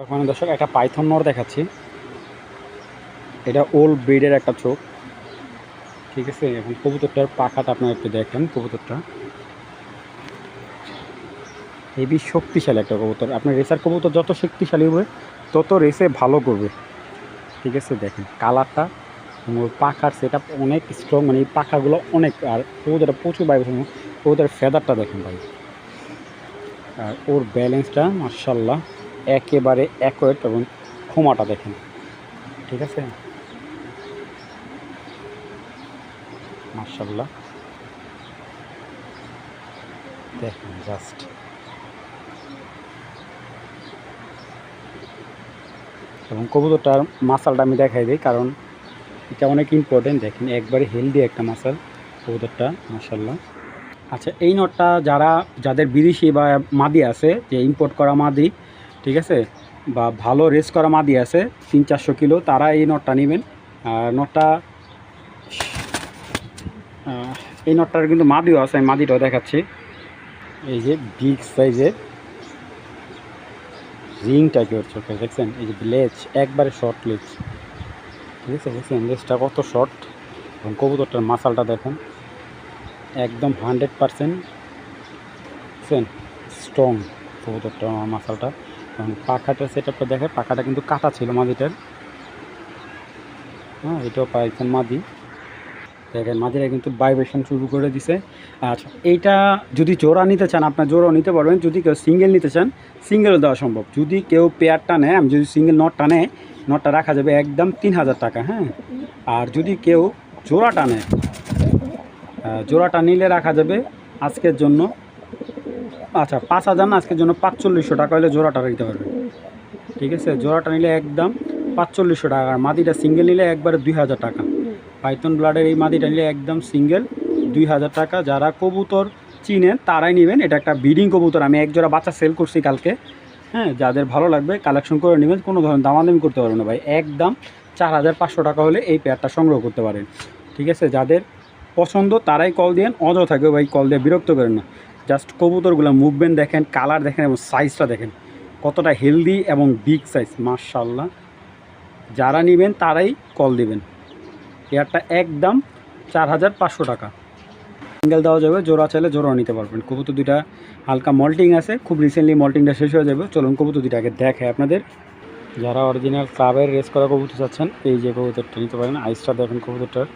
মানে দর্শক, একটা পাইথন নর দেখাচ্ছি। এটা ওল্ড ব্রিডের একটা চোখ। ঠিক আছে, এখন কবুতরটার পাখাটা আপনারা একটু দেখেন, কবুতরটা। হেবি শক্তিশালী একটা কবুতর। আপনার রেসার কবুতর যত শক্তিশালী হবে, তত রেসে ভালো করবে। ঠিক আছে, দেখেন কালারটা ওর পাখার সেট অনেক স্ট্রং মানে এই পাখাগুলো অনেক। আর কবুতরটা প্রচুর বাইরে কবুতরের ফেদারটা দেখেন ভাই। আর ওর ব্যালেন্সটা মার্শাল্লাহ একেবারে অ্যাকোয়েট এবং ক্ষমাটা দেখেন। ঠিক আছে? মার্শাল্লাহ দেখেন জাস্ট এবং কবুতরটার মাসালটা আমি দেখাই দিই, কারণ এটা অনেক ইম্পর্টেন্ট দেখেন, একবারে হেলদি একটা মাসাল কবুতরটা মার্শাল্লাহ আচ্ছা এই নটটা যারা, যাদের বিদেশি বা মাদি আছে, যে ইম্পোর্ট করা মাদি ঠিক আছে? বা ভালো রেস করা মাদি আছে, তিন চারশো কিলো, তারা এই নটটা নেবেন। আর নটটা এই নটটার কিন্তু মাদিও আছে, আমি মাদিটাও দেখাচ্ছি। এই যে বিগ সাইজের রিংটা কি হচ্ছে দেখছেন? এই যে লেজ, একবারে শর্ট লেজ। ঠিক আছে, দেখছেন? লেজটা কত শর্ট? এবং কবুতরটার মাসালটা দেখেন। একদম হান্ড্রেড পারসেন্ট বুঝছেন স্ট্রং কবুতরটা, মাসালটা। এবং পাখাটা সেট আপটা দেখে, পাখাটা কিন্তু কাটা ছিল মাদিটার। হ্যাঁ এটাও পাইছেন মাদি। দেখেন, মাদিরা কিন্তু ভাইব্রেশন শুরু করে দিছে। আচ্ছা এইটা যদি জোড়া নিতে চান, আপনার জোড়াও নিতে পারবেন। যদি কেউ সিঙ্গেল নিতে চান সিঙ্গেলও দেওয়া সম্ভব। যদি কেউ পেয়ারটা নেয়, আমি যদি সিঙ্গেল নটটা নেয় নটটা রাখা যাবে একদম তিন হাজার টাকা হ্যাঁ। আর যদি কেউ জোড়াটা নেয় জোড়াটা নিলে রাখা যাবে আজকের জন্য আচ্ছা পাঁচ হাজার না, আজকের জন্য পাঁচচল্লিশশো টাকা হলে জোড়াটা নিতে পারবে ঠিক আছে, জোড়াটা নিলে একদম পাঁচচল্লিশশো টাকা, আর মাদিটা সিঙ্গেল নিলে একবারে দুই হাজার টাকা। পাইথন ব্লাডের এই মাদিটা নিলে একদম সিঙ্গেল, দুই হাজার টাকা। যারা কবুতর চিনেন, তারাই নেবেন। এটা একটা ব্রিডিং কবুতর, আমি এক জোড়া বাচ্চা সেল করছি কালকে। হ্যাঁ যাদের ভালো লাগবে কালেকশন করে নেবেন, কোনো ধরনের দামাদামি করতে পারবেন না ভাই। একদম চার হাজার পাঁচশো টাকা হলে এই পেয়ারটা সংগ্রহ করতে পারেন। ঠিক আছে, যাদের পছন্দ, তারাই কল দেন অযথা কেউ ভাই কল দিয়ে বিরক্ত করেন না। জাস্ট কবুতরগুলো মুভমেন্ট দেখেন, কালার দেখেন এবং সাইজটা দেখেন। কতটা হেলদি এবং বিগ সাইজ মার্শাল্লাহ যারা নেবেন তারাই কল দিবেন। এয়ারটা একদম চার হাজার পাঁচশো টাকা। সিঙ্গেল দেওয়া যাবে, জোড়া চাইলে জোড়া নিতে পারবেন। কবুতর দুইটা হালকা মল্টিং আছে, খুব রিসেন্টলি মল্টিংটা শেষ হয়ে যাবে। চলুন কবুতর দুইটা আগে দেখে আপনাদের। যারা অরিজিনাল ক্লাবের রেস করা কবুতর চাচ্ছেন, এই যে কবুতরটা নিতে পারেন আইসটা দেখেন কবুতরটার।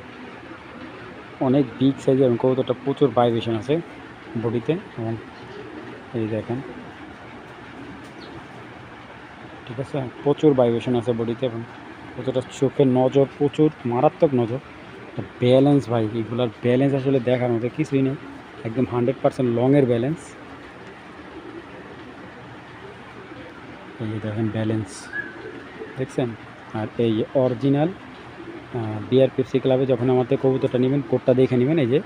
অনেক বিগ সাইজের এবং কবুতরটা প্রচুর ভাইব্রেশন আছে। বডিতে এবং এই দেখেন। ঠিক আছে, প্রচুর ভাইব্রেশন আছে বডিতে এবং কতটা চোখের নজর, প্রচুর মারাত্মক নজর। ব্যালেন্স ভাই, এগুলার ব্যালেন্স আসলে দেখার মতো কিছুই নেই। একদম হান্ড্রেড পার্সেন্ট লংয়ের ব্যালেন্স এই দেখেন ব্যালেন্স দেখছেন? আর এই অরিজিনাল বিআর পেপসি ক্লাবে যখন আমাদের কবুতরটা নেবেন কোডটা দেখে নেবেন, এই যে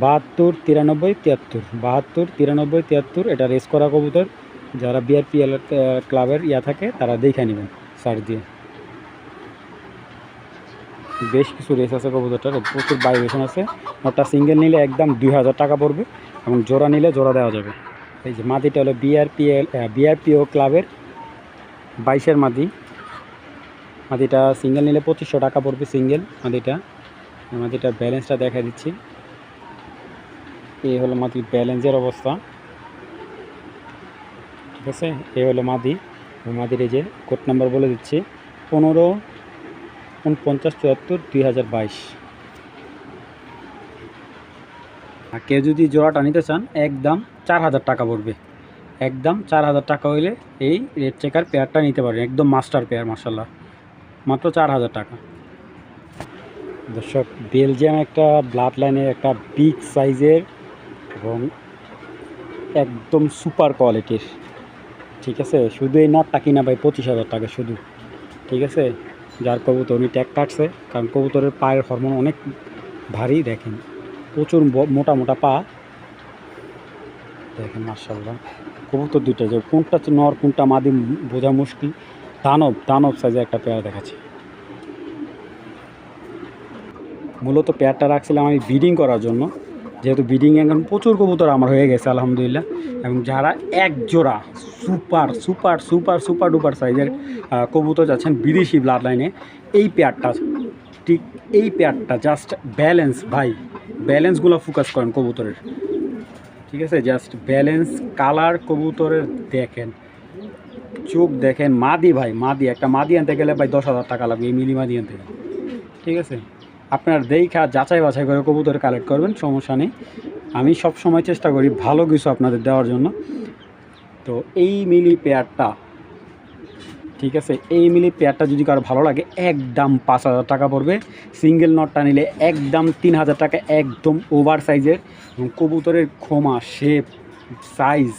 বাহাত্তর, তিরানব্বই, তিয়াত্তর। বাহাত্তর, তিরানব্বই, তিয়াত্তর, এটা রেস করা কবুতর। যারা বিআরপিএল ক্লাবের ইয়া থাকে, তারা দেখে নেবেন সার্চ দিয়ে। বেশ কিছু রেস আছে কবুতরটার, প্রচুর ভাইব্রেশন আছে। ওটা সিঙ্গেল নিলে একদম দুই হাজার টাকা পড়বে এবং জোড়া নিলে জোড়া দেওয়া যাবে। এই যে মাদিটা হলো বিআরপিএল বিআরপিও ক্লাবের বাইশের মাদি মাদিটা সিঙ্গেল নিলে পঁচিশশো টাকা পড়বে সিঙ্গেল মাদিটা মাদিটা ব্যালেন্সটা দেখা দিচ্ছি। এই হলো মাদির ব্যালেন্সের অবস্থা। ঠিক আছে? এই হলো মাদি। মাদির এই যে কোড নাম্বার বলে দিচ্ছি। পনেরো উনপঞ্চাশ চুয়াত্তর দুই হাজার বাইশ। কেউ যদি জোড়াটা নিতে চান, একদম চার হাজার টাকা পড়বে। একদম চার হাজার টাকা হইলে এই রেড চেকার পেয়ারটা নিতে পারেন। একদম মাস্টার পেয়ার মার্শাল্লাহ মাত্র চার হাজার টাকা। দর্শক, বেলজিয়াম একটা ব্লাড লাইনের একটা বিগ সাইজের এবং একদম সুপার কোয়ালিটির, ঠিক আছে? শুধু এই নটটা কিনা ভাই পঁচিশ হাজার টাকা শুধু, ঠিক আছে? যার কবুতর উনি ট্যাগ কাটছে, কারণ কবুতরের পায়ের হরমোন অনেক ভারী, দেখেন। প্রচুর মোটা মোটা পা। দেখেন মার্শাল্লাহ কবুতর দুইটা যে কোনটা নর, কোনটা মাদি, বোঝা মুশকিল। দানব দানব সাইজে একটা পেয়ার দেখাচ্ছে। মূলত পেয়ারটা রাখছিলাম আমি ব্রিডিং করার জন্য। যেহেতু ব্রিডিং এখন প্রচুর কবুতর আমার হয়ে গেছে, আলহামদুলিল্লাহ। এবং যারা এক জোড়া super super super super duper সাইজের কবুতর যাচ্ছেন বিদেশি ব্লাড লাইনে এই পেয়ারটা ঠিক এই পেয়ারটা জাস্ট ব্যালেন্স ভাই ব্যালেন্সগুলো ফোকাস করেন কবুতরের। ঠিক আছে? জাস্ট ব্যালেন্স কালার কবুতরের দেখেন। চোখ দেখেন মাদি ভাই, মাদি, একটা মাদি আনতে গেলে ভাই দশ হাজার টাকা লাগবে, এই মিলি মাদি আনতে ঠিক আছে? আপনার দেখা, যাচাই বাছাই করে কবুতর কালেক্ট করবেন, সমস্যা নেই। আমি সব সময় চেষ্টা করি ভালো কিছু আপনাদের দেওয়ার জন্য। তো এই মিলি পেয়ারটা, ঠিক আছে, এই মিলি পেয়ারটা যদি কারও ভালো লাগে, একদম পাঁচ হাজার টাকা পড়বে। সিঙ্গেল নটটা নিলে একদম তিন হাজার টাকা, একদম ওভার সাইজের এবং কবুতরের ক্ষমা শেপ সাইজ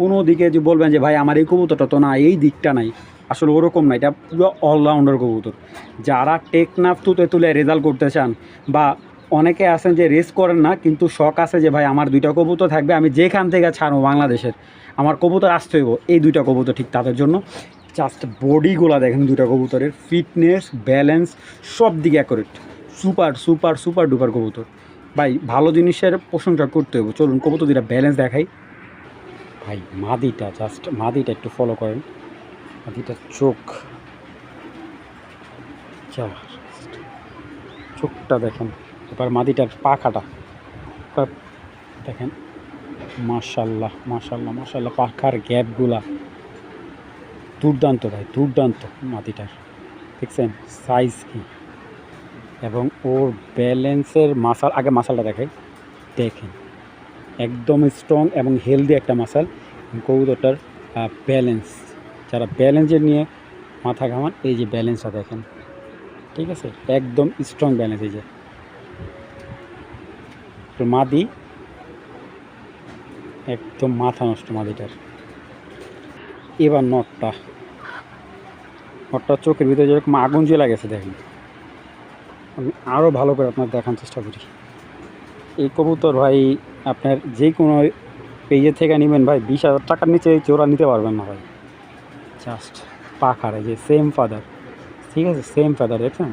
কোনো দিকে যে বলবেন যে, ভাই, আমার এই কবুতরটা তো না, এই দিকটা নাই। আসলে ওরকম না, এটা পুরো অলরাউন্ডার কবুতর। যারা টেকনাফ তুতে তুলে রেজাল্ট করতে চান বা অনেকে আছেন যে রেস করেন না, কিন্তু শখ আছে যে, ভাই, আমার দুইটা কবুতর থাকবে, আমি যেখান থেকে ছাড়বো বাংলাদেশের, আমার কবুতর আসতে হইব। এই দুইটা কবুতর ঠিক তাদের জন্য। জাস্ট বডিগুলো দেখেন দুইটা কবুতরের ফিটনেস ব্যালেন্স সব দিকে accurate super super super duper কবুতর। ভাই, ভালো জিনিসের প্রশংসা করতে হবে চলুন, কবুতর দুইটা ব্যালেন্স দেখাই। ভাই, মাদিটা জাস্ট মাদিটা একটু ফলো করেন। মাদিটার চোখ। চোখটা দেখেন। এবার মাদিটার পাখাটা। দেখেন, মাশাল্লাহ মাশাল্লাহ মাশাল্লাহ, পাখার গ্যাপগুলা। দুর্দান্ত ভাই, দুর্দান্ত মাদিটার। দেখছেন সাইজ কি? এবং ওর ব্যালেন্সের মাসাল আগে মাসালটা দেখাই দেখেন, একদম স্ট্রং এবং হেলদি একটা মাসাল কবুতরটার ব্যালেন্স যারা ব্যালেন্সের নিয়ে মাথা ঘামান, এই যে ব্যালেন্সটা দেখেন। ঠিক আছে? একদম স্ট্রং ব্যালেন্স এই যে। মাদি, একদম মাথা নষ্ট মাদিটার। এবার নটটা। নটটার চোখের ভিতরে যেরকম আগুন জ্বলে গেছে, দেখেন। আমি আরও ভালো করে আপনার দেখার চেষ্টা করি। এই কবুতর ভাই, আপনার যে কোনো পেজের থেকে নেবেন ভাই, বিশ হাজার টাকার নিচে চোরা নিতে পারবেন না ভাই। জাস্ট পাখারে যে সেম ফাদার ঠিক আছে? সেম ফাদার দেখছেন?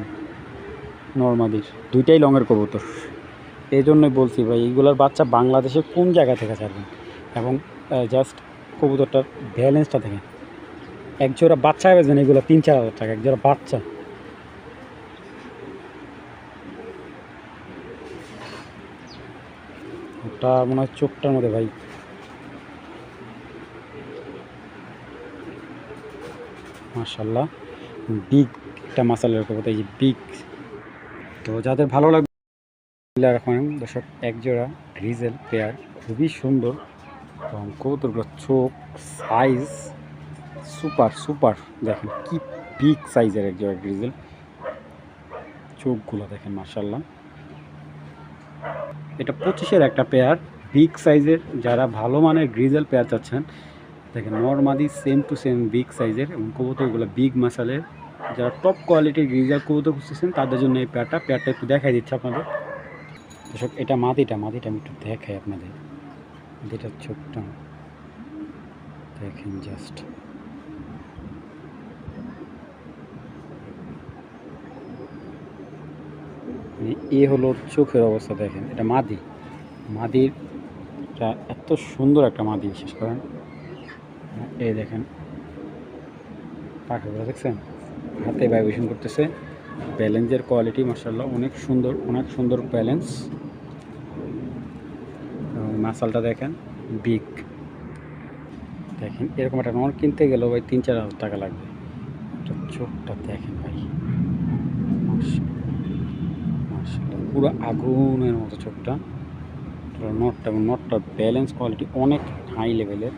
নর্মাদির দুইটাই লঙের কবুতর। এই জন্যই বলছি ভাই, এইগুলোর বাচ্চা বাংলাদেশে কোন জায়গা থেকে ছাড়বেন এবং জাস্ট কবুতরটার ব্যালেন্সটা দেখেন। এক জোড়া বাচ্চা বেছেন এগুলো তিন চার হাজার টাকা এক জোড়া বাচ্চা। ওটা মনে হয় চোখটার মধ্যে ভাই। মার্শাল্লাহ বিগ একটা মাসালের কবুতর এই যে বিগ তো যাদের ভালো লাগবে রাখবেন দর্শক এক জোড়া গ্রিজেল পেয়ার, খুবই সুন্দর। এবং কবুতরগুলো চোখ সাইজ সুপার সুপার দেখেন কি বিগ সাইজের এক জোড়া গ্রিজেল চোখগুলো দেখেন মার্শাল্লাহ এটা পঁচিশের একটা পেয়ার বিগ সাইজের যারা ভালো মানের গ্রিজেল পেয়ার চাচ্ছেন দেখেন, নর্মাদি সেম টু সেম বিগ সাইজের এবং কবুতরগুলো বিগ মাসালের যারা টপ কোয়ালিটির গ্রিজার কবুতর খুঁজতেছেন, তাদের জন্য এই পেয়ারটা পেয়ারটা একটু দেখাই দিচ্ছে আপনাদের। দর্শক, এটা মাদিটা মাদিটা আমি একটু দেখাই আপনাদের। মাদিটার চোখটা দেখেন জাস্ট এ হলো চোখের অবস্থা, দেখেন। এটা মাদি। মাদির এত সুন্দর একটা মাদি, বিশেষ করেন এই দেখেন, পাখাগুলো দেখছেন? হাতে ভাইব্রেশন করতেছে। ব্যালেন্সের কোয়ালিটি মার্শাল্লাহ অনেক সুন্দর অনেক সুন্দর ব্যালেন্স মাসালটা দেখেন বিগ দেখেন, এরকম একটা নর কিনতে গেলেও ভাই তিন চার হাজার টাকা লাগবে। চোখটা দেখেন ভাই। পুরো আগুনের মতো চোখটা। নটটা এবং ব্যালেন্স কোয়ালিটি অনেক হাই লেভেলের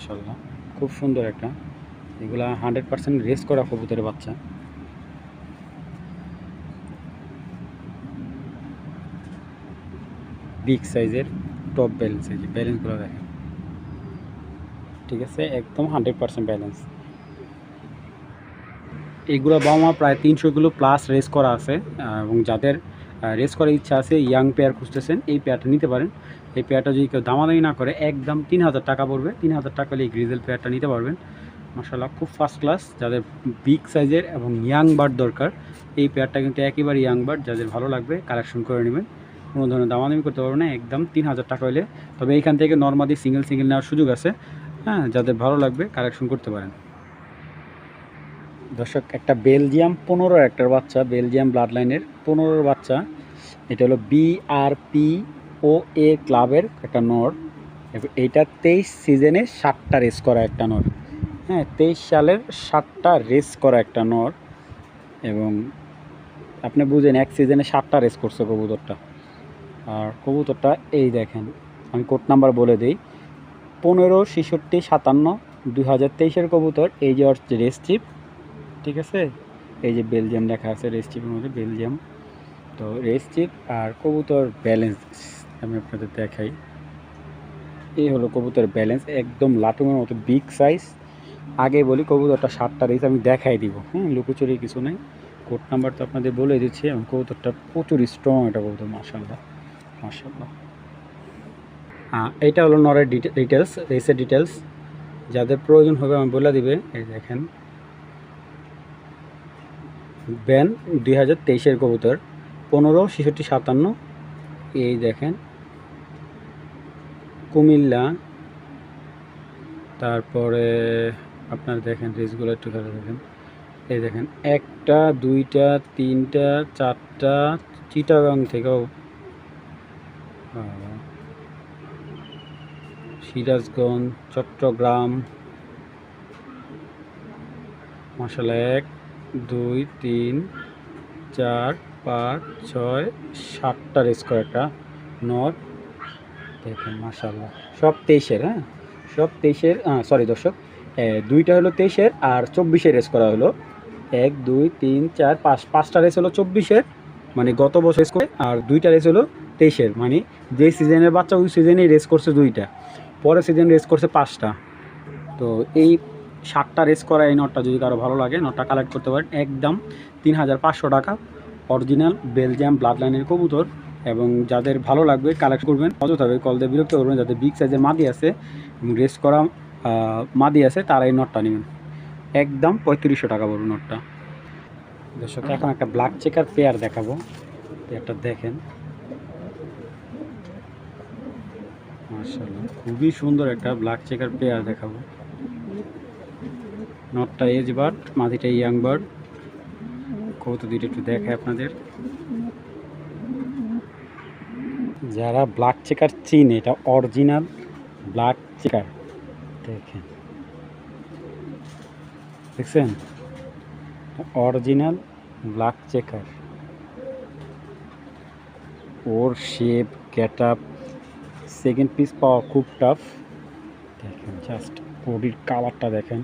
মার্শাল্লাহ খুব সুন্দর একটা। এগুলা হান্ড্রেড পার্সেন্ট রেস করা কবুতরের বাচ্চা। বিগ সাইজের, টপ ব্যালেন্স, এই যে ব্যালেন্সগুলো দেখেন। ঠিক আছে, একদম হান্ড্রেড পার্সেন্ট ব্যালেন্স। এগুলো বাবা প্রায় তিনশো কিলো প্লাস রেস করা আছে এবং যাদের রেস করার ইচ্ছা আছে, ইয়াং পেয়ার খুঁজতেছেন, এই পেয়ারটা নিতে পারেন। এই পেয়ারটা যদি কেউ দামাদামি না করে, একদম তিন হাজার টাকা পড়বে। তিন হাজার টাকা হলে এই গ্রিজেল পেয়ারটা নিতে পারবেন। মাসাল্লাহ খুব ফার্স্ট ক্লাস যাদের বিগ সাইজের এবং ইয়াং বার্ড দরকার, এই পেয়ারটা কিন্তু একেবারে ইয়াং বার্ড যাদের ভালো লাগবে কালেকশন করে নেবেন। কোনো ধরনের দামাদামি করতে পারবে না, একদম তিন হাজার টাকা হলে। তবে এইখান থেকে নর্মালি সিঙ্গেল সিঙ্গেল নেওয়ার সুযোগ আছে। হ্যাঁ যাদের ভালো লাগবে কালেকশন করতে পারেন। দর্শক, একটা বেলজিয়াম পনেরো একটার বাচ্চা বেলজিয়াম ব্লাড লাইনের পনেরোর বাচ্চা। এটা হলো বিআরপি ও এ ক্লাবের একটা নর। এইটা তেইশ সিজনে ষাটটা রেস করা একটা নর। হ্যাঁ তেইশ সালের ষাটটা রেস করা একটা নর। এবং আপনি বুঝেন, এক সিজনে ষাটটা রেস করছে কবুতরটা। আর কবুতরটা এই দেখেন, আমি কোড নাম্বার বলে দিই। পনেরো, ছেষট্টি, সাতান্ন, দুই হাজার তেইশের কবুতর, এই যে রেস চিপ ঠিক আছে? এই যে বেলজিয়াম লেখা আছে রেস চিপের মধ্যে বেলজিয়াম তো রেস চিপ আর কবুতর ব্যালেন্স আমি আপনাদের দেখাই। এই হলো কবুতর ব্যালেন্স একদম লাটুমের মতো বিগ সাইজ আগে বলি কবুতরটা সাতটা রেস আমি দেখাই দিব। হ্যাঁ লুকোচুরি কিছু নেই। কোড নাম্বার তো আপনাদের বলে দিচ্ছি, এবং কবুতরটা প্রচুর স্ট্রং একটা কবুতর মার্শাল্লাহ মার্শাল্লাহ এইটা হলো নরের ডিটেলস রেসের ডিটেলস যাদের প্রয়োজন হবে, আমি বলে দিবে। এই দেখেন। ব্যান দুই হাজার তেইশের কবুতর, পনেরো, ছেষট্টি, সাতান্ন। এই দেখেন। কুমিল্লা, তারপরে আপনার দেখেন রেসগুলো একটু ধরে দেখেন এই দেখেন, একটা, দুইটা, তিনটা, চারটা, চিটাগাং থেকেও সিরাজগঞ্জ, চট্টগ্রাম মশালা এক, দুই, তিন, চার, পাঁচ, ছয়, সাতটা রেস নট দেখেন মাশাল্লাহ সব তেইশের হ্যাঁ? সব তেইশের সরি দর্শক দুইটা হলো তেইশের আর চব্বিশের রেস করা হলো। এক, দুই, তিন, চার, পাঁচ, পাঁচটা রেস হলো চব্বিশের মানে গত বছর রেস করে, আর দুইটা রেস হলো তেইশের মানে যে সিজনের বাচ্চা ওই সিজনেই রেস করছে দুইটা, পরের সিজন রেস করছে পাঁচটা। তো এই সাতটা রেস করা এই নটটা যদি কারও ভালো লাগে নটটা কালেক্ট করতে পারেন। একদম তিন হাজার পাঁচশো টাকা অরিজিনাল বেলজিয়াম ব্লাড লাইনের কবুতর। এবং যাদের ভালো লাগবে কালেক্ট করবেন। অযথাভাবে কল দিয়ে বিরক্ত করবেন, যাদের বিগ সাইজের মাদি আছে এবং রেস করা মাদি আছে, তারা এই নটটা নেবেন। একদম পঁয়ত্রিশশো টাকা পড়বে নটটা দর্শক, এখন একটা ব্ল্যাক চেকার পেয়ার দেখাবো। পেয়ারটা দেখেন। মার্শাল্লাহ খুবই সুন্দর একটা ব্ল্যাক চেকার পেয়ার দেখাবো। নটটা এজ বার্ড মাদিটা ইয়াং বার্ড কবুতর দুইটা একটু দেখায় আপনাদের। যারা ব্ল্যাক চেকার চিনে, এটা অরিজিনাল ব্ল্যাক চেকার দেখেন। দেখছেন? অরিজিনাল ব্ল্যাক চেকার ওর shape get up second piece পাওয়া খুব টাফ দেখেন জাস্ট বডির কালারটা দেখেন,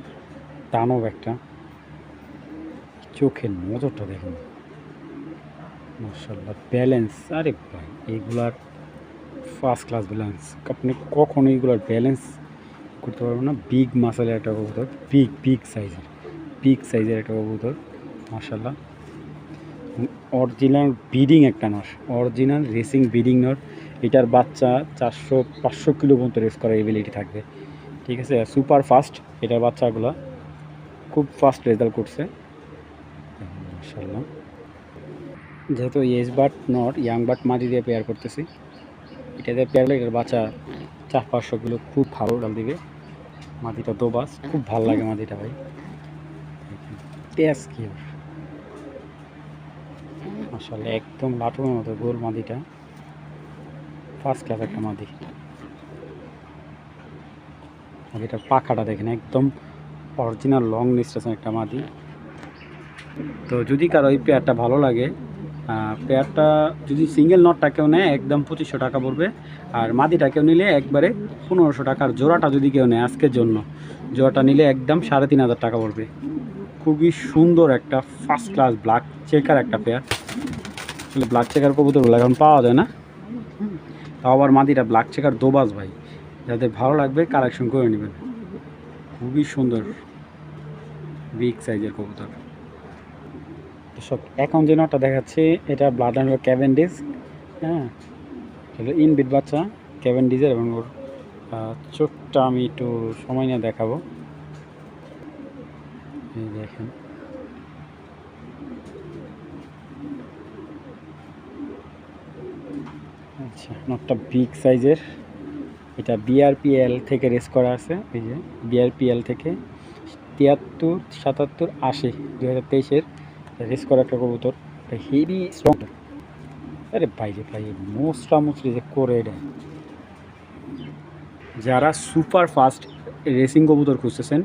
দানব একটা। চোখের নজরটা দেখুন। মার্শাল্লাহ ব্যালেন্স আরে ভাই, এগুলার ফার্স্ট ক্লাস ব্যালেন্স আপনি কখনো এগুলার ব্যালেন্স করতে পারবেন না। বিগ মাসালের একটা কবুতর বিগ বিগ সাইজের বিগ সাইজের একটা কবুতর মার্শাল্লাহ অরিজিনাল বিডিং একটা নর অরিজিনাল রেসিং বিডিং নর, এটার বাচ্চা চারশো, পাঁচশো কিলো পর্যন্ত রেস করার এবিলিটি থাকবে। ঠিক আছে? সুপার ফাস্ট এটার বাচ্চাগুলো খুব ফাস্ট রেজাল্ট করছে। মার্শাল্লাহ যেহেতু age but not young but মাটি দিয়ে পেয়ার করতেছি। এটা দিয়ে এটার বাচ্চা চার পাঁচশো কিলো খুব ভালো ডাল দিবে। মাটিটা দোবাস, খুব ভালো লাগে মাটিটা ভাই। মাসাল্লাহ একদম লাটুর মতো গোল মাদিটা ফার্স্ট ক্লাস একটা মাদি এটার পাখাটা দেখেন, একদম অরিজিনাল লং নিস্টেশন একটা মাদি তো যদি কারও এই পেয়ারটা ভালো লাগে পেয়ারটা যদি সিঙ্গেল নটটা কেউ নেয়, একদম পঁচিশশো টাকা পড়বে। আর মাদিটা কেউ নিলে একবারে পনেরোশো টাকার জোড়াটা যদি কেউ নেয় আজকের জন্য, জোড়াটা নিলে একদম সাড়ে তিন হাজার টাকা পড়বে। খুবই সুন্দর একটা ফার্স্ট ক্লাস ব্ল্যাক চেকার একটা পেয়ার আসলে ব্ল্যাক চেকার কবুতরগুলো এখন পাওয়া যায় না। তাও আবার মাদিটা ব্ল্যাক চেকার দোবাস ভাই। যাদের ভালো লাগবে কালেকশন করে নেবেন। খুবই সুন্দর বিগ সাইজের কবুতর। সব এখন যে নটা দেখাচ্ছি, এটা ব্লাড অ্যান্ড ক্যাভেন্ডিস হ্যাঁ? হলো ইনবিট বাচ্চা ক্যাভেন্ডিজের এবং ওর চোখটা আমি একটু সময় নিয়ে দেখাবো। এই দেখেন। আচ্ছা নটটা বিগ সাইজের। এটা বিআরপিএল থেকে রেস করা আছে, এই যে বিআরপিএল থেকে তিয়াত্তর, সাতাত্তর, আশি দু হাজার তেইশের। রেস করা একটা কবুতর এটা হেভি স্ট্রং আরে ভাই রে ভাই, মোসরা মুসরি যে করে এটা। যারা সুপার ফাস্ট রেসিং কবুতর খুঁজতেছেন,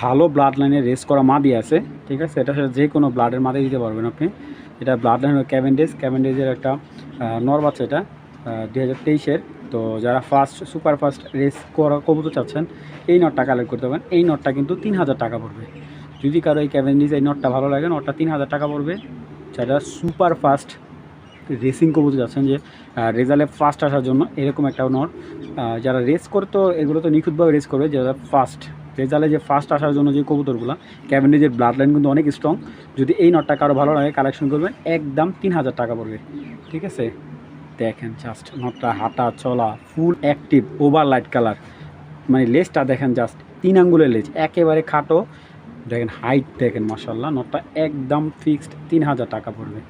ভালো ব্লাড লাইনে রেস করা মাদি আছে, ঠিক আছে? এটা যে কোনো ব্লাডের মাদি দিতে পারবেন আপনি। এটা ব্লাড লাইন ক্যাভেন্ডেজ ক্যাভেন্ডেজের একটা নর বাচ্চা এটা দুই হাজার তেইশের। তো যারা ফার্স্ট সুপার ফাস্ট রেস করা কবুতর চাচ্ছেন, এই নটটা কালেক্ট করতে পারেন। এই নটটা কিন্তু তিন হাজার টাকা পড়বে। যদি কারও এই ক্যাভেন্ডিজ এই নটটা ভালো লাগে, নটটা তিন হাজার টাকা পড়বে। যারা সুপার ফাস্ট রেসিং কবুতর যাচ্ছেন যে রেজাল্টে ফাস্ট আসার জন্য এরকম একটা নট। যারা রেস করে তো, এগুলো তো নিখুঁতভাবে রেস করবে, যারা ফাস্ট রেজাল্টে যে ফাস্ট আসার জন্য যে কবুতরগুলো ক্যাভেন্ডিজের ব্লাড লাইন কিন্তু অনেক স্ট্রং যদি এই নটটা কারও ভালো লাগে কালেকশন করবেন একদম তিন হাজার টাকা পড়বে। ঠিক আছে? দেখেন জাস্ট নটটা হাঁটা চলা full active over light colour মানে লেজটা দেখেন জাস্ট তিন আঙ্গুলের লেজ, একেবারে খাটো। দেখেন হাইট দেখেন মাসাল্লাহ নটটা একদম ফিক্সড তিন হাজার টাকা পড়বে।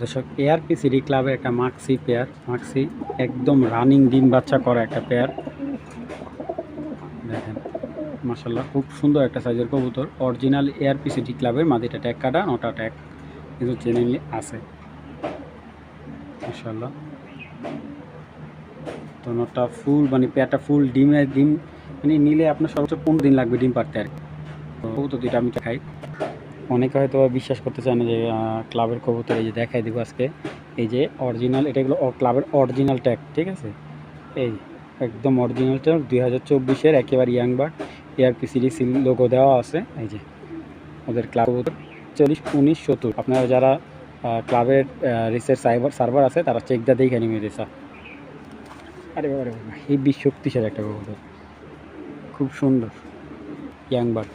দর্শক এআরপি সিডি ক্লাবের একটা মাক্সি পেয়ার মাক্সি একদম রানিং ডিম বাচ্চা করা একটা পেয়ার দেখেন মাসাল্লাহ খুব সুন্দর একটা সাইজের কবুতর। অরিজিনাল এআরপি সিটি ক্লাবের মাদিটা ট্যাগ কাটা নটা ট্যাগ কিন্তু জেনুইনলি আছে। মাসাল্লাহ তো নটা ফুল মানে পেয়ারটা ফুল ডিমে, ডিম মানে নিলে আপনার সর্বোচ্চ পনেরো দিন লাগবে ডিম পারতে আর কবুতর দুইটা আমি খাই। অনেকে হয়তো বিশ্বাস করতে চায় না যে ক্লাবের কবুতর, এই যে দেখাই দেবো আজকে। এই যে অরিজিনাল এটা এগুলো ক্লাবের অরিজিনাল ট্যাগ ঠিক আছে? এই একদম অরিজিনাল ট্যাগ দুই হাজার চব্বিশের একেবারে young bird ARP series logo দেওয়া আছে। এই যে ওদের ক্লাব কবুতর, চল্লিশ, উনিশ, সত্তর। আপনারা যারা ক্লাবের রিসের সাইবার, সার্ভার আছে, তারা চেক দিয়ে দেখে নিবে রেসা। আরে বাবা রে বাবা হেবি শক্তিশালী একটা কবুতর। খুব সুন্দর। ইয়াং বার্ড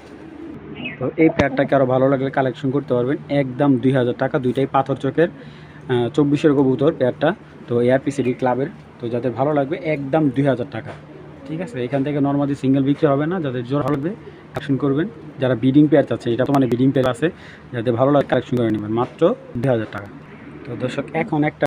তো এই প্যাডটাকে আরও ভালো লাগলে কালেকশন করতে পারবেন। একদম দুই হাজার টাকা, দুইটাই পাথর চোখের চব্বিশের কবুতর প্যাডটা তো এআরপিসিডি ক্লাবের তো যাদের ভালো লাগবে, একদম দুই হাজার টাকা। ঠিক আছে? এখান থেকে নর্মালি সিঙ্গেল বিক্রি হবে না, যাদের জোর ভালো লাগবে কালেকশন করবেন। যারা বিডিং পেয়ার চাচ্ছে, এটা তো মানে বিডিং পেয়ার আছে, যাদের ভালো লাগে কালেকশন করে নেবেন। মাত্র দুই হাজার টাকা। তো দর্শক, এখন একটা